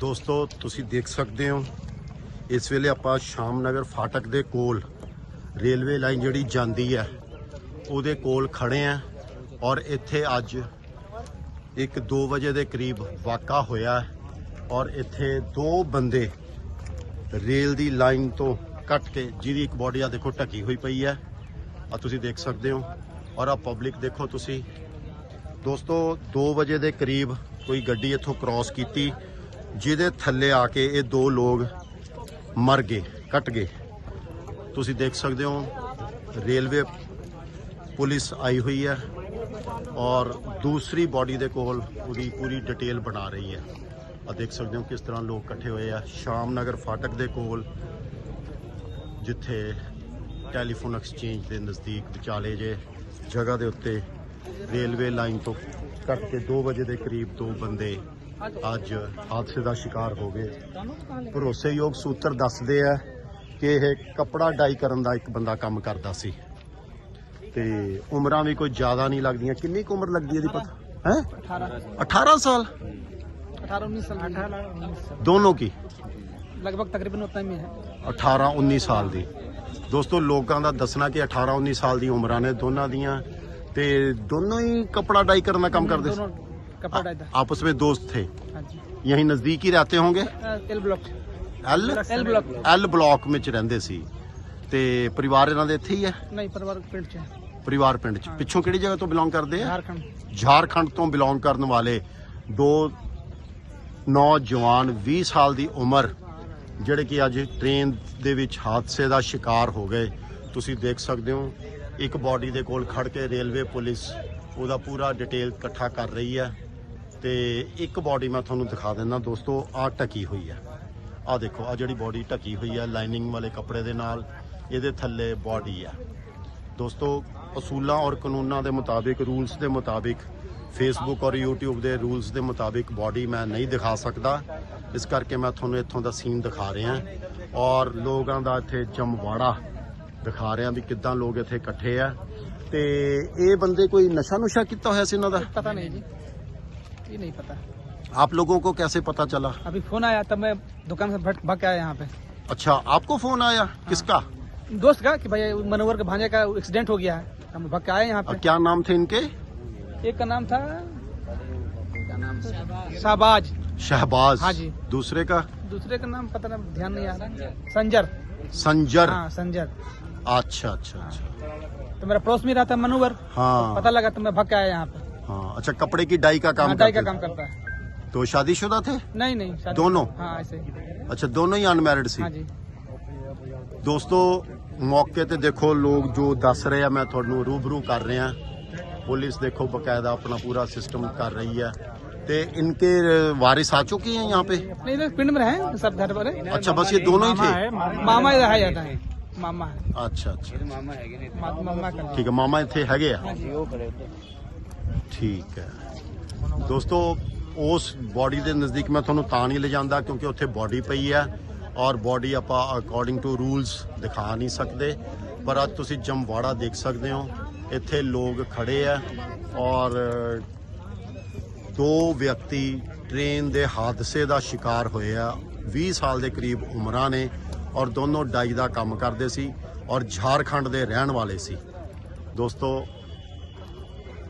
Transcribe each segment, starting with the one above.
ਦੋਸਤੋ, ਤੁਸੀਂ ਦੇਖ ਸਕਦੇ ਹੋ, ਇਸ ਵੇਲੇ ਆਪਾਂ ਸ਼ਾਮਨਗਰ ਫਾਟਕ ਦੇ ਕੋਲ ਰੇਲਵੇ ਲਾਈਨ ਜਿਹੜੀ ਜਾਂਦੀ ਹੈ, ਉਹਦੇ ਕੋਲ ਖੜੇ ਆ ਔਰ ਇੱਥੇ ਅੱਜ ਇੱਕ 2 ਵਜੇ ਦੇ ਕਰੀਬ ਵਾਕਾ ਹੋਇਆ ਔਰ ਇੱਥੇ ਦੋ ਬੰਦੇ ਰੇਲ ਦੀ ਲਾਈਨ ਤੋਂ ਕੱਟ ਕੇ ਜਿਹਦੀ ਇੱਕ ਬੋਡੀ ਆ ਦੇਖੋ ਢਕੀ ਹੋਈ ਪਈ ਹੈ। ਆ ਤੁਸੀਂ ਦੇਖ ਸਕਦੇ ਹੋ ਔਰ ਆ ਪਬਲਿਕ ਦੇਖੋ ਤੁਸੀਂ। ਦੋਸਤੋ 2 ਵਜੇ ਦੇ ਕਰੀਬ ਕੋਈ ਗੱਡੀ ਇੱਥੋਂ ਕ੍ਰਾਸ ਕੀਤੀ, ਜਿਹਦੇ ਥੱਲੇ ਆ ਕੇ ਇਹ ਦੋ ਲੋਕ ਮਰ ਗਏ, ਕੱਟ ਗਏ। ਤੁਸੀਂ ਦੇਖ ਸਕਦੇ ਹੋ, ਰੇਲਵੇ ਪੁਲਿਸ ਆਈ ਹੋਈ ਹੈ ਔਰ ਦੂਸਰੀ ਬਾਡੀ ਦੇ ਕੋਲ ਉਹਦੀ ਪੂਰੀ ਡਿਟੇਲ ਬਣਾ ਰਹੀ ਹੈ। ਆ ਦੇਖ ਸਕਦੇ ਹੋ ਕਿਸ ਤਰ੍ਹਾਂ ਲੋਕ ਇਕੱਠੇ ਹੋਏ ਆ। ਸ਼ਾਮ ਨਗਰ ਫਾਟਕ ਦੇ ਕੋਲ, ਜਿੱਥੇ ਟੈਲੀਫੋਨ ਐਕਸਚੇਂਜ ਦੇ ਨਜ਼ਦੀਕ ਵਿਚਾਲੇ ਜੇ ਜਗ੍ਹਾ ਦੇ ਉੱਤੇ ਰੇਲਵੇ ਲਾਈਨ ਤੋਂ ਘੱਟ ਕੇ 2 ਵਜੇ ਦੇ ਕਰੀਬ ਦੋ ਬੰਦੇ ਅੱਜ ਹਾਦਸੇ ਦਾ ਸ਼ਿਕਾਰ ਹੋ ਗਏ। ਭਰੋਸੇਯੋਗ ਸੂਤਰ ਦੱਸਦੇ ਆ ਕਿ ਇਹ ਕਪੜਾ ਡਾਈ ਕਰਨ ਦਾ ਇੱਕ ਬੰਦਾ ਕੰਮ ਕਰਦਾ ਸੀ। ਤੇ ਉਮਰਾਂ ਵੀ ਕੋਈ ਜ਼ਿਆਦਾ ਨਹੀਂ ਲੱਗਦੀਆਂ। ਕਿੰਨੀ ਕੁ ਉਮਰ ਲੱਗਦੀ ਇਹਦੀ ਪਤਾ? ਹੈ? 18 ਸਾਲ। 18 19 ਸਾਲ ਦੋਨੋਂ ਕੀ? ਲਗਭਗ ਤਕਰੀਬਨ ਉਤਨਾ ਹੀ ਹੈ। 18 19 ਸਾਲ ਦੀ। ਦੋਸਤੋ ਲੋਕਾਂ ਦਾ ਦੱਸਣਾ ਕਿ 18 19 ਸਾਲ ਦੀ ਉਮਰਾਂ ਨੇ। ਦੋਨਾਂ ਦੀਆਂ ਤੇ ਦੋਨੋਂ ਹੀ ਕਪੜਾ ਡਾਈ ਕਰਨ ਦਾ ਕੰਮ ਕਰਦੇ ਸੀ दोनों कपड़ा डाल आपस में दोस्त थे हाँ जी यहीं नजदीक ही रहते होंगे L block L L block L block ਵਿੱਚ ਰਹਿੰਦੇ ਸੀ ਤੇ ਪਰਿਵਾਰ ਇਹਨਾਂ ਦੇ ਇੱਥੇ ਹੀ ਹੈ नहीं परिवार पिंड से ਪਰਿਵਾਰ ਪਿੰਡ ਚ ਪਿੱਛੋਂ ਕਿਹੜੀ ਜਗ੍ਹਾ ਤੋਂ ਬਿਲੋਂਗ ਕਰਦੇ ਆ झारखंड ਝਾਰਖੰਡ ਤੋਂ ਬਿਲੋਂਗ ਕਰਨ ਵਾਲੇ ਦੋ ਨੌਜਵਾਨ 20 ਸਾਲ ਦੀ ਉਮਰ ਜਿਹੜੇ ਕਿ ਅੱਜ ਟ੍ਰੇਨ ਦੇ ਵਿੱਚ ਹਾਦਸੇ ਦਾ ਸ਼ਿਕਾਰ ਹੋ ਗਏ ਤੁਸੀਂ ਦੇਖ ਸਕਦੇ ਹੋ ਇੱਕ ਬਾਡੀ ਦੇ ਕੋਲ ਖੜ ਕੇ ਰੇਲਵੇ ਪੁਲਿਸ ਉਹਦਾ ਪੂਰਾ ਡਿਟੇਲ ਇਕੱਠਾ ਕਰ ਰਹੀ ਹੈ ਤੇ ਇੱਕ ਬਾਡੀ ਮੈਂ ਤੁਹਾਨੂੰ ਦਿਖਾ ਦਿੰਦਾ ਦੋਸਤੋ ਆ ਟਕੀ ਹੋਈ ਹੈ। ਆ ਦੇਖੋ ਆ ਜਿਹੜੀ ਬਾਡੀ ਟਕੀ ਹੋਈ ਹੈ, ਲਾਈਨਿੰਗ ਵਾਲੇ ਕੱਪੜੇ ਦੇ ਨਾਲ, ਇਹਦੇ ਥੱਲੇ ਬਾਡੀ ਹੈ। ਦੋਸਤੋ, ਅਸੂਲਾਂ ਔਰ ਕਾਨੂੰਨਾਂ ਦੇ ਮੁਤਾਬਿਕ, ਰੂਲਸ ਦੇ ਮੁਤਾਬਿਕ ਫੇਸਬੁੱਕ ਔਰ YouTube ਦੇ ਰੂਲਸ ਦੇ ਮੁਤਾਬਿਕ ਬਾਡੀ ਮੈਂ ਨਹੀਂ ਦਿਖਾ ਸਕਦਾ। ਇਸ ਕਰਕੇ ਮੈਂ ਤੁਹਾਨੂੰ ਇੱਥੋਂ ਦਾ ਸੀਨ ਦਿਖਾ ਰਿਹਾ। ਔਰ ਲੋਕਾਂ ਦਾ ਇੱਥੇ ਜਮਵਾੜਾ ਦਿਖਾ ਰਿਹਾ ਵੀ ਕਿੱਦਾਂ ਲੋਕ ਇੱਥੇ ਇਕੱਠੇ ਆ ਤੇ ਇਹ ਬੰਦੇ ਕੋਈ ਨਸ਼ਾ ਨੁਸ਼ਾ ਕੀਤਾ ਹੋਇਆ ਸੀ ਇਹਨਾਂ ਦਾ पता नहीं जी ये नहीं पता आप लोगों को कैसे पता चला अभी फोन आया तब मैं दुकान से भट भाग के आया यहाँ पे अच्छा आपको फोन आया किसका दोस्त का कि भाई मनोवर के भांजे का एक्सीडेंट हो गया है हम भाग के आए यहाँ और पे क्या नाम थे इनके एक का नाम था क्या नाम था शाहबाज शहबाज हाँ जी। दूसरे का दूसरे का नाम पता नहीं ध्यान नहीं आ रहा संजर संजर हाँ संजर अच्छा अच्छा अच्छा तो मेरा पड़ोस में रहा था मनोवर हाँ पता लगा तो मैं भाग के आया यहाँ पे हाँ अच्छा कपड़े की डाई का काम हाँ, डाई का करते काम करता है तो शादीशुदा थे नहीं नहीं शादी- दोनों? हाँ ऐसे ही। अच्छा दोनों ही अनमैरिड ਸੀ हाँ जी ਦੋਸਤੋ ਮੌਕੇ ਤੇ ਦੇਖੋ ਲੋਕ ਜੋ ਦੱਸ ਰਹੇ ਆ ਮੈਂ ਤੁਹਾਨੂੰ ਰੂਬਰੂ ਕਰ ਰਿਹਾ ਪੁਲਿਸ ਦੇਖੋ ਬਕਾਇਦਾ ਆਪਣਾ ਪੂਰਾ सिस्टम कर रही है ਤੇ इनके वारिस आ चुके हैं यहाँ पे नहीं इधर पिंड में रहे सब घर पर है। अच्छा बस ये दोनों ही थे मामा इधर है जाता है ਮਾਮਾ। ਅੱਛਾ ਅੱਛਾ। ਇਹਦੇ ਮਾਮਾ ਹੈਗੇ ਨੇ। ਇੱਥੇ। ਮਾਮਾ ਮਾਮਾ ਠੀਕ ਹੈ ਮਾਮਾ ਇੱਥੇ ਹੈਗੇ ਆ? ਹਾਂਜੀ ਉਹ ਖੜੇ ਉੱਤੇ ਠੀਕ ਹੈ। ਦੋਸਤੋ ਉਸ ਬਾਡੀ ਦੇ ਨਜ਼ਦੀਕ ਮੈਂ ਤੁਹਾਨੂੰ ਤਾਂ ਨਹੀਂ ਲਿਜਾਂਦਾ ਕਿਉਂਕਿ ਉੱਥੇ ਬਾਡੀ ਪਈ ਹੈ ਔਰ ਬਾਡੀ ਆਪਾਂ ਅਕੋਰਡਿੰਗ ਟੂ ਰੂਲਸ ਦਿਖਾ ਨਹੀਂ ਸਕਦੇ ਪਰ ਅੱਜ ਤੁਸੀਂ ਜਮਵਾੜਾ ਦੇਖ ਸਕਦੇ ਹੋ। ਇੱਥੇ ਲੋਕ ਖੜੇ ਆ ਔਰ ਦੋ ਵਿਅਕਤੀ ਟ੍ਰੇਨ ਦੇ ਹਾਦਸੇ ਦਾ ਸ਼ਿਕਾਰ ਹੋਏ ਆ। 20 ਸਾਲ ਦੇ ਕਰੀਬ ਉਮਰਾਂ ਨੇ। ਔਰ ਦੋਨੋਂ ਡਾਈ ਦਾ ਕੰਮ ਕਰਦੇ ਸੀ ਔਰ ਝਾਰਖੰਡ ਦੇ ਰਹਿਣ ਵਾਲੇ ਸੀ दोस्तों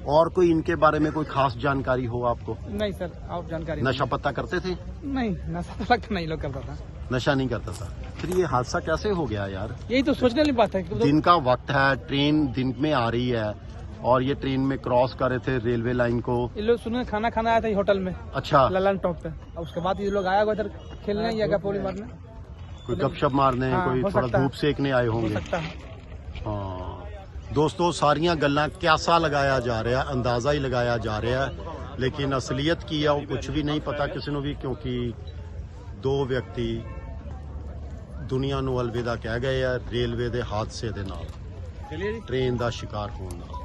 और कोई इनके बारे में कोई खास जानकारी हो आपको नहीं सर और जानकारी नशा पत्ता करते थे नहीं नशा तो लगता नहीं लोग करता था नशा नहीं करता था फिर ये हादसा कैसे हो गया यार यही तो सोचने वाली बात है कि तो- दिन का वक्त है ट्रेन दिन में आ रही है और ये ट्रेन में क्रॉस कर रहे थे रेलवे लाइन को ये लोग सुने खाना खाना आया था ये होटल में अच्छा ललन टॉप पे और उसके बाद ये लोग आया हुआ इधर खेलने या पोली मारने कोई गपशप मारने हाँ, कोई हो थोड़ा सकता है। धूप सेकने आए हो होंगे सकता है ਹਾਂ ਦੋਸਤੋ ਸਾਰੀਆਂ ਗੱਲਾਂ ਕਿਆਸਾ ਲਗਾਇਆ ਜਾ ਰਿਹਾ ਅੰਦਾਜ਼ਾ ਹੀ ਲਗਾਇਆ ਜਾ ਰਿਹਾ ਲੇਕਿਨ ਅਸਲੀਅਤ ਕੀ ਆ ਉਹ ਕੁਝ ਵੀ ਨਹੀਂ ਪਤਾ ਕਿਸੇ ਨੂੰ ਵੀ ਕਿਉਂਕਿ ਦੋ ਵਿਅਕਤੀ ਦੁਨੀਆ ਨੂੰ ਅਲਵਿਦਾ ਕਹਿ ਗਏ ਆ ਰੇਲਵੇ ਦੇ ਹਾਦਸੇ ਦੇ ਨਾਲ ਟ੍ਰੇਨ ਦਾ ਸ਼ਿਕਾਰ ਹੋਣ ਨਾਲ